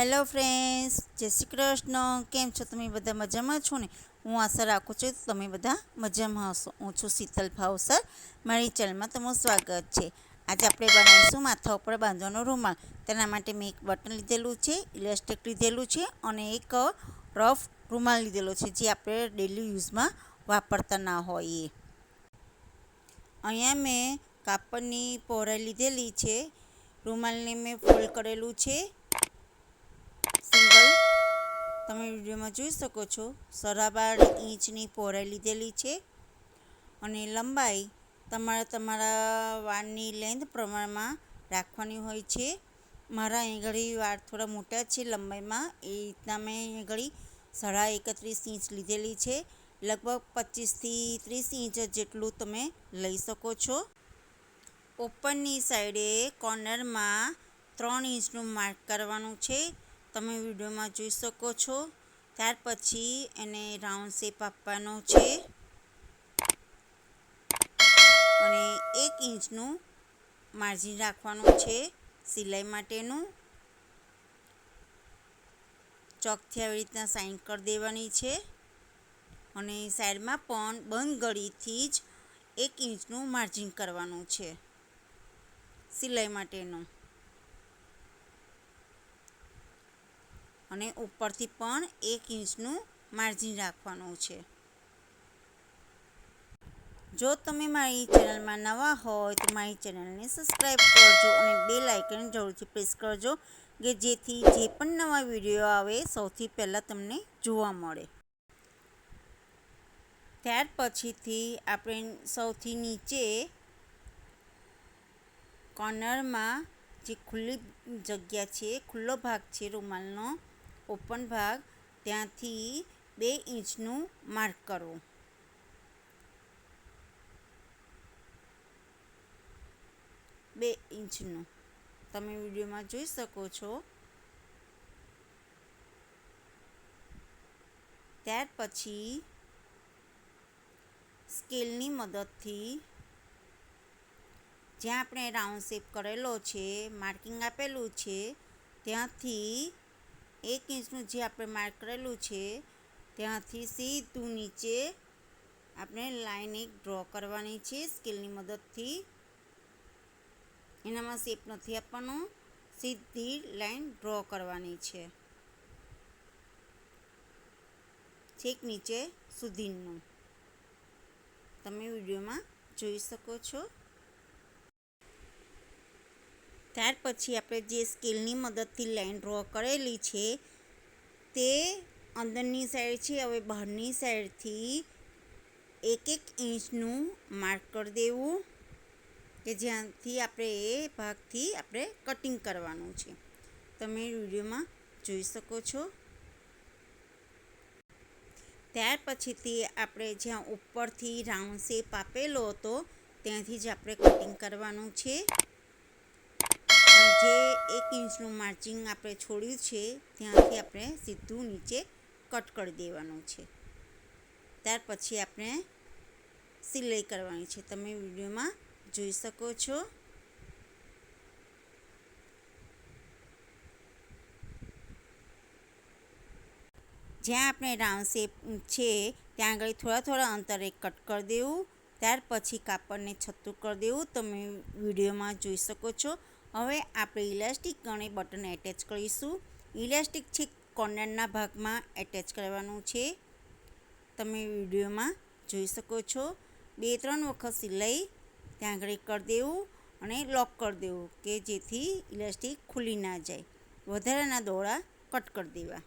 Hello friends, જય શ્રી કૃષ્ણ. કેમ છો તમે બધા મજામાં છો ને? હું આશા રાખું છું તમે બધા મજામાં હશો. હું છું શીતલ ભાવસર. મારી ચેનલમાં તમારું સ્વાગત છે. આજે આપણે બનાવીશું માથા ઉપર બાંધવાનો રૂમાલ. તેના માટે મેં એક બટન લીધેલું છે, ઇલાસ્ટિક લીધેલું છે અને એક રફ રૂમાલ લીધેલો છે, જે આપણે ડેલી યુઝમાં વાપરતા ના હોઈએ. અહીંયા મેં કાપડની પહોળાઈ લીધેલી છે. રૂમાલને મેં ફોલ્ડ કરેલું છે. તમે વિડીયોમાં જોઈ શકો છો. સરાબાર ઇંચની પહોળાઈ લીધેલી છે અને લંબાઈ તમારે તમારા વાળની લેન્થ પ્રમાણમાં રાખવાની હોય છે. મારા ઘડી વાળ થોડા મોટા છે લંબાઈમાં. એ રીતના મેં ઘડી સાડા એકત્રીસ ઇંચ લીધેલી છે. લગભગ પચીસથી ત્રીસ ઇંચ જેટલું તમે લઈ શકો છો. ઓપનની સાઈડે કોર્નરમાં ત્રણ ઇંચનું માર્ક કરવાનું છે. તમે વિડીયોમાં જોઈ શકો છો. ત્યાર પછી એને રાઉન્ડ શેપ આપવાનો છે. અને એક ઇંચનું માર્જિન રાખવાનું છે સિલાઈ માટેનું. ચોકથી આવી રીતના સાઈન કરી દેવાની છે. અને સાઈડમાં પણ બંધ ગળીથી જ એક ઇંચનું માર્જિન કરવાનું છે. સિલાઈ માટેનું. અને ઉપરથી પણ એક ઇંચનું માર્જિન રાખવાનું છે. જો તમે મારી ચેનલમાં નવા હોય તો મારી ચેનલને સબસ્ક્રાઈબ કરજો અને બે લાઇકન જરૂરથી પ્રેસ કરજો કે જેથી જે પણ નવા વીડિયો આવે સૌથી પહેલાં તમને જોવા મળે. ત્યાર પછીથી આપણે સૌથી નીચે કોર્નરમાં જે ખુલ્લી જગ્યા છે, ખુલ્લો ભાગ છે રૂમાલનો ઓપન ભાગ ત્યાંથી બે ઇંચનું માર્ક કરો. બે ઇંચનું. તમે વિડીયોમાં જોઈ શકો છો. ત્યાર પછી સ્કેલની મદદથી જ્યાં આપણે રાઉન્ડ શેપ કરેલો છે, માર્કિંગ આપેલું છે, ત્યાંથી એક ઇંચનું જે આપણે માર્ક કરેલું છે, ત્યાંથી સીધું નીચે આપણે લાઈન એક ડ્રો કરવાની છે સ્કેલની મદદથી. એનામાં શેપ નથી આપવાનો, સીધી લાઈન ડ્રો કરવાની છે. છેક નીચે સુધીનું. તમે વિડીયોમાં જોઈ શકો છો. ત્યાર પછી આપણે જે સ્કેલની મદદથી લાઈન ડ્રો કરેલી છે, તે અંદરની સાઈડ છે, હવે બહારની સાઈડથી એક એક ઇંચનું માર્ક કરી દેવું, કે જ્યાંથી આપણે એ ભાગથી આપણે કટિંગ કરવાનું છે. તમે વિડીયોમાં જોઈ શકો છો. ત્યાર પછીથી આપણે જ્યાં ઉપરથી રાઉન્ડ શેપ આપેલો હતો, ત્યાંથી જ આપણે કટિંગ કરવાનું છે. જે એક ઇંચનું માર્જિંગ આપણે છોડ્યું છે, ત્યાંથી આપણે સીધું નીચે કટ કરી દેવાનું છે. ત્યાર પછી આપણે સિલાઈ કરવાની છે. તમે વિડીયોમાં જોઈ શકો છો. જ્યાં આપણે રાઉન્ડ શેપ છે, ત્યાં આગળ થોડા થોડા અંતરે કટ કરી દેવું. ત્યાર પછી કાપડને છતું કરી દેવું. તમે વિડીયોમાં જોઈ શકો છો. હવે આપણે ઇલાસ્ટિક ગણે બટન એટેચ કરીશું. ઇલાસ્ટિક છે કોર્નરના ભાગમાં એટેચ કરવાનું છે. તમે વિડીયોમાં જોઈ શકો છો. બે, ત્રણ વખત સિલાઈ ત્યાં આગળ કરી દેવું અને લોક કરી દેવું કે જેથી ઇલાસ્ટિક ખુલી ના જાય. વધારાના દોરા કટ કરી દેવા.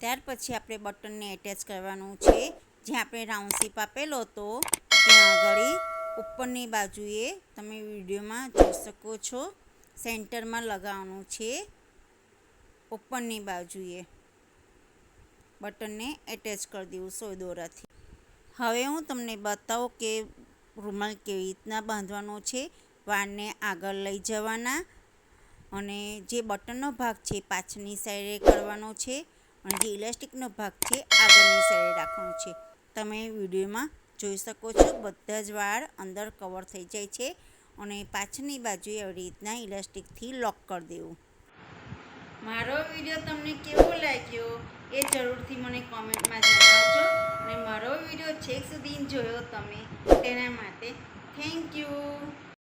ત્યાર પછી આપણે બટનને એટેચ કરવાનું છે. જ્યાં આપણે રાઉન્ડ શેપ આપેલો હતો, ત્યાં આગળ ઉપરની બાજુએ તમે વિડીયોમાં જોઈ શકો છો. સેન્ટરમાં લગાવવાનું છે. ઉપરની બાજુએ. બટનને એટેચ કરી દેવું સોય દોરાથી. હવે હું તમને બતાવું કે રૂમાલ કેવી રીતના બાંધવાનો છે. વાળને આગળ લઈ જવાના. અને જે બટનનો ભાગ છે પાછળની સાઈડે કરવાનો છે. અને જે ઇલાસ્ટિકનો ભાગ છે આગળની સાઈડે રાખવાનો છે. તમે વિડીયોમાં જોઈ શકો છો. બધા જ વાળ અંદર કવર થઈ જાય છે અને પાછળની બાજુએ આવી રીતના ઇલાસ્ટિકથી લોક કરી દેવું. મારો વીડિયો તમને કેવો લાગ્યો એ જરૂરથી મને કોમેન્ટમાં જણાવજો. અને મારો વીડિયો છેક સુધી જોયો તમે તેના માટે થેન્ક યુ